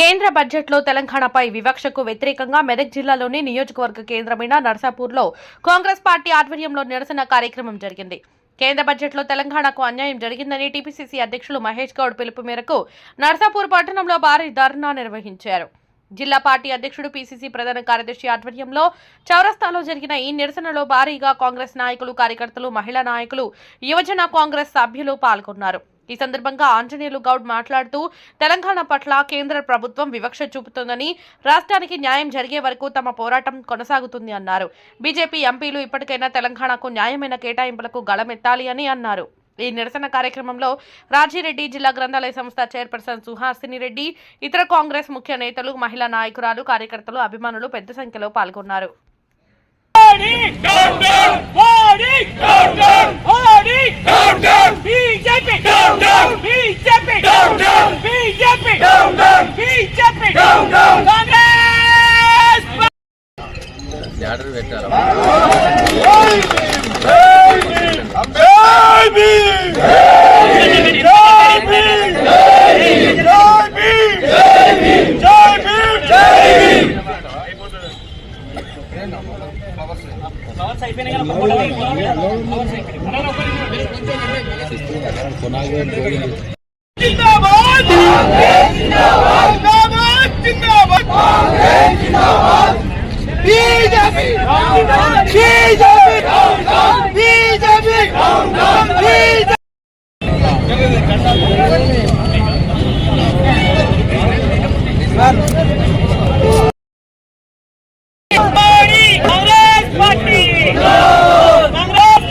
కేంద్ర బడ్జెట్లో తెలంగాణపై వివక్షకు వ్యతిరేకంగా మెదక్ జిల్లాలోని నియోజకవర్గ కేంద్రమైన నర్సాపూర్లో కాంగ్రెస్ పార్టీ ఆధ్వర్యంలో నిరసన కార్యక్రమం జరిగింది. కేంద్ర బడ్జెట్లో తెలంగాణకు అన్యాయం జరిగిందని టీపీసీసీ అధ్యక్షులు మహేష్ గౌడ్ పిలుపు మేరకు నర్సాపూర్ పట్టణంలో భారీ ధర్నా నిర్వహించారు. జిల్లా పార్టీ అధ్యక్షుడు పీసీసీ ప్రధాన కార్యదర్శి ఆధ్వర్యంలో చౌరస్తాలో జరిగిన ఈ నిరసనలో భారీగా కాంగ్రెస్ నాయకులు కార్యకర్తలు మహిళా నాయకులు యువజన కాంగ్రెస్ సభ్యులు పాల్గొన్నారు. ఈ సందర్భంగా ఆంజనేయులు గౌడ్ మాట్లాడుతూ తెలంగాణ పట్ల కేంద్ర ప్రభుత్వం వివక్ష చూపుతోందని రాష్ట్రానికి న్యాయం జరిగే వరకు తమ పోరాటం కొనసాగుతుంది అన్నారు. బీజేపీ ఎంపీలు ఇప్పటికైనా తెలంగాణకు న్యాయమైన కేటాయింపులకు గళమెత్తాలి అని అన్నారు. ఈ నిరసన కార్యక్రమంలో రాజిరెడ్డి జిల్లా గ్రంథాలయ సంస్థ చైర్పర్సన్ సుహాసిని రెడ్డి ఇతర కాంగ్రెస్ ముఖ్య నేతలు మహిళా నాయకురాలు కార్యకర్తలు అభిమానులు పెద్ద సంఖ్యలో పాల్గొన్నారు. Order BJP BJP BJP BJP Modi Congress party Congress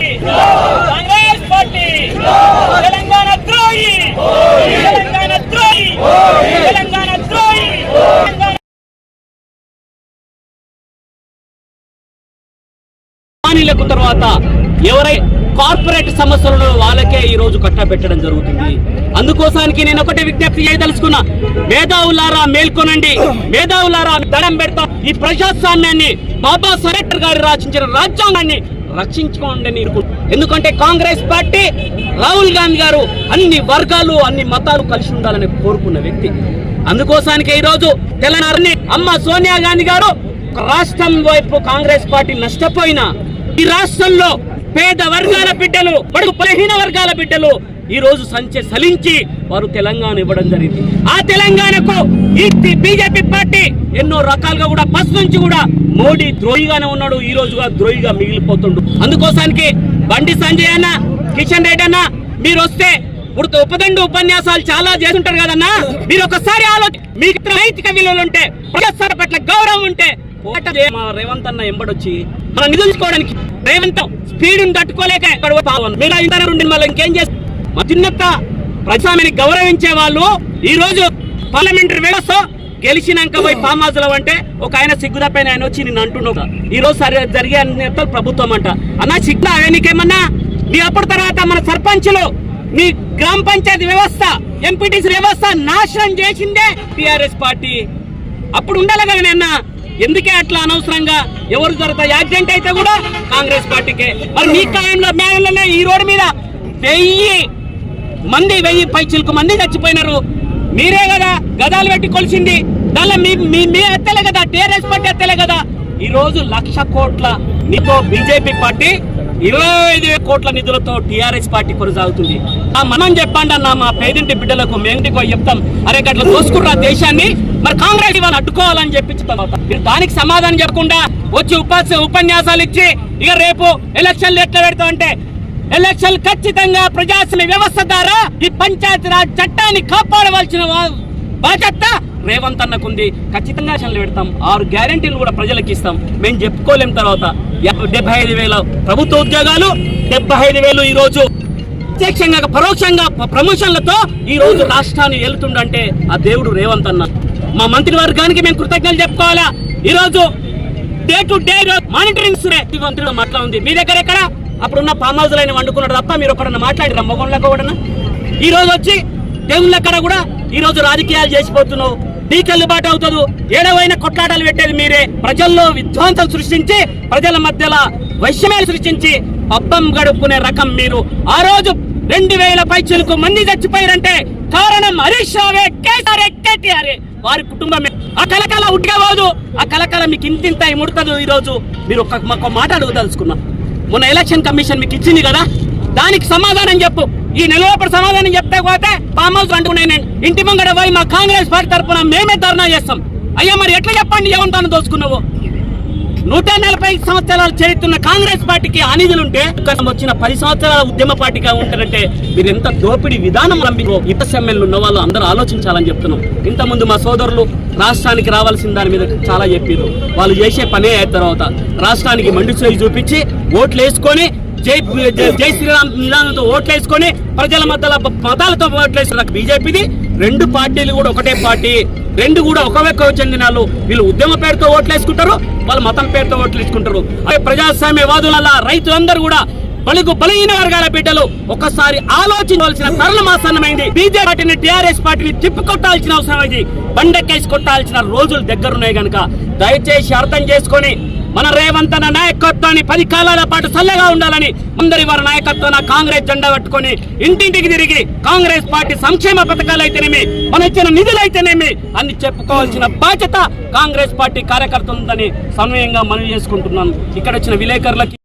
Congress party Telangana ద్రోహి తెలంగాణ ద్రోహి తెలంగాణ ద్రోహి తెలంగాణ కంపెనీలకు తర్వాత ఎవరై కార్పొరేట్ సమస్యలలో వాళ్ళకే ఈ రోజు కట్టబెట్టడం జరుగుతుంది. అందుకోసానికి నేను ఒకటి విజ్ఞప్తి చేయదలుచుకున్నా. మేధావులారా మేల్కొనండి. మేధావులారా దడం పెడతాం. ఈ ప్రజాస్వామ్యాన్ని బాబా సరెక్టర్ గారు రచించిన రాజ్యాంగాన్ని రక్షించుకోండి ఎందుకంటే కాంగ్రెస్ పార్టీ రాహుల్ గాంధీ గారు అన్ని వర్గాలు అన్ని మతాలు కలిసి ఉండాలని కోరుకున్న వ్యక్తి. అందుకోసానికి ఈ రోజు తెలంగాణని అమ్మ సోనియా గాంధీ గారు రాష్ట్రం వైపు కాంగ్రెస్ పార్టీ నష్టపోయినా ఈ రాష్ట్రంలో పేద వర్గాల బిడ్డలు బడుగు బలహీన వర్గాల బిడ్డలు ఈ రోజు సంచే సలించి వారు తెలంగాణ ఇవ్వడం జరిగింది. ఆ తెలంగాణకు ఈ బీజేపీ పార్టీ ఎన్నో రకాలుగా కూడా ఫస్ట్ నుంచి కూడా మోడీ ద్రోహిగానే ఉన్నాడు ఈ రోజుగా ద్రోహిగా మిగిలిపోతుండు. అందుకోసానికి బండి సంజయ్ అన్న కిషన్ రెడ్డి అన్న మీరు వస్తే ఇప్పుడు ఉపదండు ఉపన్యాసాలు చాలా చేస్తుంటారు కదన్నా? మీరు ఒకసారి ఆలోచి మీకు నైతిక విలువలు ఉంటే ప్రజాస్వామ్య పట్ల గౌరవం ఉంటే రేవంత్ అన్న ఎంబడొచ్చి మనం నిధులుకోవడానికి భయంతో స్పీడ్ తట్టుకోలేక ఇక్కడ పావన్. మీరు మళ్ళీ ఇంకేం చేస్తారు మా చిన్నత ప్రజాస్వామ్యాన్ని గౌరవించే వాళ్ళు ఈ రోజు పార్లమెంటరీ వ్యవస్థ గెలిచినాక పోయి ఫామ్ హౌస్లో అంటే ఒక ఆయన సిగ్గుదపైన ఆయన వచ్చి నేను అంటున్నావు ఈ రోజు సరి జరిగే ప్రభుత్వం అంట. అన్న సిగ్గు ఆయనకేమన్నా మీ అప్పుడు తర్వాత మన సర్పంచ్లు మీ గ్రామ పంచాయతీ వ్యవస్థ ఎంపీటీసీ వ్యవస్థ నాశనం చేసిందే టిఆర్ఎస్ పార్టీ. అప్పుడు ఉండాలి కదా నిన్న ఎందుకే అట్లా అనవసరంగా ఎవరు దొరక యాక్సిడెంట్ అయితే కూడా కాంగ్రెస్ పార్టీకే. మరి మీ కాలంలో మేళలోనే ఈ రోడ్డు మీద వెయ్యి మంది వెయ్యి పై చిలుకు మంది చచ్చిపోయినారు. మీరే కదా గదాలు పెట్టి కొలిసింది. దానిలో మీ మీ ఎత్తలే కదా టీఆర్ఎస్ పార్టీ ఎత్తలే కదా. ఈ రోజు లక్ష కోట్ల నీతో బీజేపీ పార్టీ ఇరవై ఐదు వేల కోట్ల నిధులతో టీఆర్ఎస్ పార్టీ కొనసాగుతుంది. ఆ మనం చెప్పండి అన్న మా పేదింటి బిడ్డలకు మేంటికో చెప్తాం. అరే గట్ల దోసుకుర్రా దేశాన్ని. మరి కాంగ్రెస్ ఇవాళ అడ్డుకోవాలని చెప్పించిన తర్వాత. మీరు దానికి సమాధానం చెప్పకుండా వచ్చి ఉపాస ఉపన్యాసాలు ఇచ్చి ఇక రేపు ఎలక్షన్లు ఎట్లా పెడతాం అంటే ఎలక్షన్ ఖచ్చితంగా ప్రజాస్వామ్య వ్యవస్థ ద్వారా ఈ పంచాయతీరాజ్ చట్టాన్ని కాపాడవలసిన బాధ్యత రేవంత్ అన్నకుంది. ఖచ్చితంగా ఎలక్షన్లు పెడతాం. ఆరు గ్యారంటీలు కూడా ప్రజలకు ఇస్తాం. మేము చెప్పుకోలేం తర్వాత. డెబ్బై ఐదు వేల ప్రభుత్వ ఉద్యోగాలు డెబ్బై ఐదు వేలు ఈ రోజు ప్రత్యక్షంగా పరోక్షంగా ప్రమోషన్లతో ఈ రోజు రాష్ట్రాన్ని వెళ్తుండంటే ఆ దేవుడు రేవంత్ అన్న. మా మంత్రి వర్గానికి మేము కృతజ్ఞతలు చెప్పుకోవాలా? ఈ రోజు డే టు డే మానిటరింగ్ మంత్రిలో మాట్లా ఉంది. మీ దగ్గర ఎక్కడ? అప్పుడున్న ఫామ్ హౌస్ లైన్ వండుకున్నాడు తప్ప మీరు ఒకడన్నా మాట్లాడిరా మొగంలో కూడా ఈ రోజు వచ్చి దేవుళ్ళక్కడ కూడా ఈ రోజు రాజకీయాలు చేసిపోతున్నావు. నీకెళ్ళుబాటు అవుతుంది. ఏడవైన కొట్లాటలు పెట్టేది మీరే. ప్రజల్లో విధ్వంసం సృష్టించి ప్రజల మధ్యలో వైశ్యమే సృష్టించి పబ్బం గడుపుకునే రకం మీరు. ఆ రోజు రెండు వేల పైచులకు మంది చచ్చిపోయారంటే కారణం హరీష్ రావే కేసీఆర్ కేటీఆర్ వారి కుటుంబమే ఆ కలకాల ఉట్టిగా ఆ కలకాల మీకు ఇంతింత ముడుతుంది ఈ రోజు మీరు ఒక ఒక మాట అడుగుదలుచుకున్నా. మొన్న ఎలక్షన్ కమిషన్ మీకు ఇచ్చింది కదా? దానికి సమాధానం చెప్పు. ఈ నెలలోపల సమాధానం చెప్తే పోతే ఫామ్ హౌస్ అంటున్నాయి నేను. ఇంటి ముంగడ పోయి మా కాంగ్రెస్ పార్టీ తరఫున మేమే ధర్నా చేస్తాం. అయ్యా మరి ఎట్లా చెప్పండి? ఏమంటాను దోచుకున్నావు? నూట నలభై సంవత్సరాలు చేరుతున్న కాంగ్రెస్ పార్టీకి అనిధులుంటే వచ్చిన పది సంవత్సరాల ఉద్యమ పార్టీగా ఉంటారంటే మీరు ఎంత దోపిడీ విధానం రంబికో ఇతర సమ్మెలు ఉన్న వాళ్ళు అందరూ ఆలోచించాలని చెప్తున్నాం. ఇంతకుముందు మా సోదరులు రాష్ట్రానికి రావాల్సిన దాని మీద చాలా చెప్పారు వాళ్ళు చేసే పనే అయిన తర్వాత రాష్ట్రానికి మండి చేయి చూపించి ఓట్లు వేసుకొని జై జై- జై శ్రీరామ్ నిదానంతో ఓట్లు వేసుకొని ప్రజల మధ్యలో మతాలతో ఓట్లు వేసిన బీజేపీది రెండు పార్టీలు కూడా ఒకటే పార్టీ రెండు కూడా ఒక వ్యక్తి చెందిన వాళ్ళు. వీళ్ళు ఉద్యమ పేరుతో ఓట్లు వేసుకుంటారు వాళ్ళు మతం పేరుతో ఓట్లు వేసుకుంటారు అదే ప్రజాస్వామ్యవాదుల రైతులందరూ కూడా బలుగు బలహీన వర్గాల బిడ్డలు ఒక్కసారి ఆలోచించవలసిన తరుణం ఆసన్నమైంది బీజేపీ పార్టీని టీఆర్ఎస్ పార్టీని తిప్పికొట్టాల్సిన అవసరం ఇది బండకేసి కొట్టాల్సిన రోజులు దగ్గరున్నాయి కనుక దయచేసి అర్థం చేసుకొని మన రేవంత్ అన్న నాయకత్వాన్ని పది కాలాల పాటు చల్లగా ఉండాలని అందరి వారి నాయకత్వాన కాంగ్రెస్ జెండా పట్టుకొని ఇంటింటికి తిరిగి కాంగ్రెస్ పార్టీ సంక్షేమ పథకాలు అయితేనేమి మన ఇచ్చిన నిధులు అయితేనేమి అని చెప్పుకోవాల్సిన బాధ్యత కాంగ్రెస్ పార్టీ కార్యకర్త ఉందని సమయంగా మనవి చేసుకుంటున్నాను. ఇక్కడ వచ్చిన విలేకరులకి